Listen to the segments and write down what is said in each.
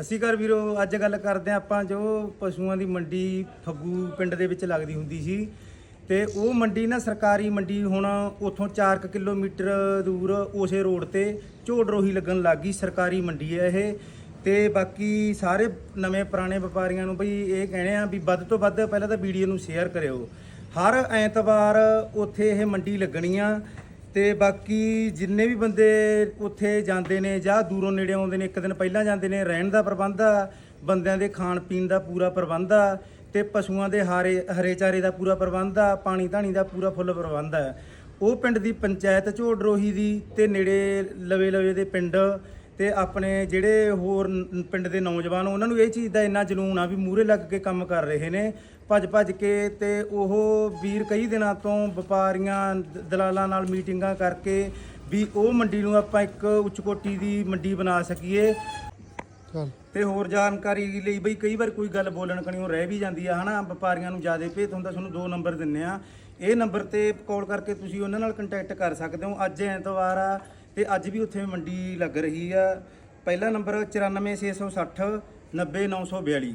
ਸਤਿ ਸ਼੍ਰੀ ਅਕਾਲ ਵੀਰੋ, ਅੱਜ ਗੱਲ ਕਰਦੇ ਹਾਂ ਆਪਾਂ ਜੋ ਪਸ਼ੂਆਂ ਦੀ ਮੰਡੀ ਫੱਗੂ ਪਿੰਡ ਦੇ ਵਿੱਚ ਲੱਗਦੀ ਹੁੰਦੀ ਸੀ। ਤੇ ਉਹ ਮੰਡੀ ਨਾ ਸਰਕਾਰੀ ਮੰਡੀ, ਹੁਣ ਉੱਥੋਂ 4 ਕਿਲੋਮੀਟਰ ਦੂਰ ਉਸੇ ਰੋਡ ਤੇ ਝੋੜਰੋਹੀ ਲੱਗਣ ਲੱਗ ਗਈ, ਸਰਕਾਰੀ ਮੰਡੀ ਹੈ ਇਹ। ਤੇ ਬਾਕੀ ਸਾਰੇ ਨਵੇਂ ਪੁਰਾਣੇ ਵਪਾਰੀਆਂ ਨੂੰ ਬਈ ਇਹ ਕਹਿਣੇ ਆ ਵੀ ਵੱਧ ਤੋਂ ਵੱਧ ਪਹਿਲਾਂ ਤਾਂ ਵੀਡੀਓ ਨੂੰ ਸ਼ੇਅਰ ਕਰਿਓ। ਹਰ ਐਤਵਾਰ ਉੱਥੇ ਇਹ ਮੰਡੀ ਲੱਗਣੀ ਆ। ਤੇ ਬਾਕੀ ਜਿੰਨੇ ਵੀ ਬੰਦੇ ਉੱਥੇ ਜਾਂਦੇ ਨੇ ਜਾਂ ਦੂਰੋਂ ਨੇੜੇ ਆਉਂਦੇ ਨੇ, ਇੱਕ ਦਿਨ ਪਹਿਲਾਂ ਜਾਂਦੇ ਨੇ, ਰਹਿਣ ਦਾ ਪ੍ਰਬੰਧ ਆ, ਬੰਦਿਆਂ ਦੇ ਖਾਣ ਪੀਣ ਦਾ ਪੂਰਾ ਪ੍ਰਬੰਧ ਆ ਤੇ ਪਸ਼ੂਆਂ ਦੇ ਹਾਰੇ, ਹਰੇ ਚਾਰੇ ਦਾ ਪੂਰਾ ਪ੍ਰਬੰਧ ਆ, ਪਾਣੀ ਧਾਣੀ ਦਾ ਪੂਰਾ ਫੁੱਲ ਪ੍ਰਬੰਧ ਆ। ਉਹ ਪਿੰਡ ਦੀ ਪੰਚਾਇਤ ਝੋੜਰੋਹੀ ਦੀ ਤੇ ਨੇੜੇ ਲਵੇ ਲਵੇ ਦੇ ਪਿੰਡ ਤੇ ਆਪਣੇ ਜਿਹੜੇ ਹੋਰ ਨ- ਪਿੰਡ ਦੇ ਨੌਜਵਾਨ ਉਹਨਾਂ ਨੂੰ ਇਹ ਚੀਜ਼ ਦਾ ਇੰਨਾ ਜਨੂਨ ਆ ਵੀ ਮੂਹਰੇ ਲੱਗ ਕੇ ਕੰਮ ਕਰ ਰਹੇ ਨੇ। ਭੱਜ ਭੱਜ ਕੇ ਤੇ ਉਹ ਵੀਰ ਕਈ ਦਿਨਾਂ ਤੋਂ ਵਪਾਰੀਆਂ ਦ- ਦਲਾਲਾਂ ਨਾਲ ਮੀਟਿੰਗਾਂ ਕਰਕੇ ਵੀ ਉਹ ਮੰਡੀ ਨੂੰ ਆਪਾਂ ਇੱਕ ਉੱਚ ਕੋਟੀ ਦੀ ਮੰਡੀ ਬਣਾ ਸਕੀਏ। ਚੱਲ। ਤੇ ਹੋਰ ਜਾਣਕਾਰੀ ਲਈ ਬਈ ਕਈ ਵਾਰ ਕੋਈ ਗੱਲ ਬੋਲਣ ਕਣੀਓ ਰਹਿ ਵੀ ਜਾਂਦੀ ਆ ਹਨਾ? ਵਪਾਰੀਆਂ ਨੂੰ ਜ਼ਿਆਦਾ ਭੇਤ ਹੁੰਦਾ ਤੁਹਾਨੂੰ ਦੋ ਨੰਬਰ ਦਿੰਨੇ ਆ। ਇਹ ਨੰਬਰ ਤੇ ਕਾਲ ਕਰਕੇ ਤੁਸੀਂ ਉਹਨਾਂ ਨਾਲ ਕੰਟੈਕਟ ਕਰ ਸਕਦੇ ਹੋ। ਅੱਜ ਐਤਵਾਰ ਆ ਤੇ ਅੱਜ ਵੀ ਉੱਥੇ ਮੰਡੀ ਲੱਗ ਰਹੀ ਆ। ਪਹਿਲਾ ਨੰਬਰ 94660 90942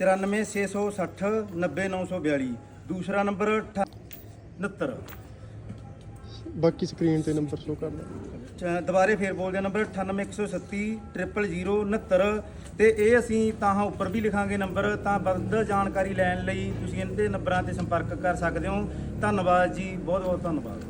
94660 90942 ਦੂਸਰਾ ਨੰਬਰ 69 ਬਾਕੀ ਸਕਰੀਨ ਤੇ ਨੰਬਰ ਸ਼ੋ ਕਰ ਲੈ। ਦੁਬਾਰੇ ਫੇਰ ਬੋਲਦੇ ਨੰਬਰ 98137 00069 ਤੇ ਇਹ ਅਸੀਂ ਤਾਂ ਉੱਪਰ ਵੀ ਲਿਖਾਂਗੇ ਨੰਬਰ ਤਾਂ ਵੱਧ ਜਾਣਕਾਰੀ ਲੈਣ ਲਈ ਤੁਸੀਂ ਇਹਨਾਂ ਦੇ ਨੰਬਰਾਂ ਤੇ ਸੰਪਰਕ ਕਰ ਸਕਦੇ ਹੋ। ਧੰਨਵਾਦ ਜੀ ਬਹੁਤ ਬਹੁਤ ਧੰਨਵਾਦ।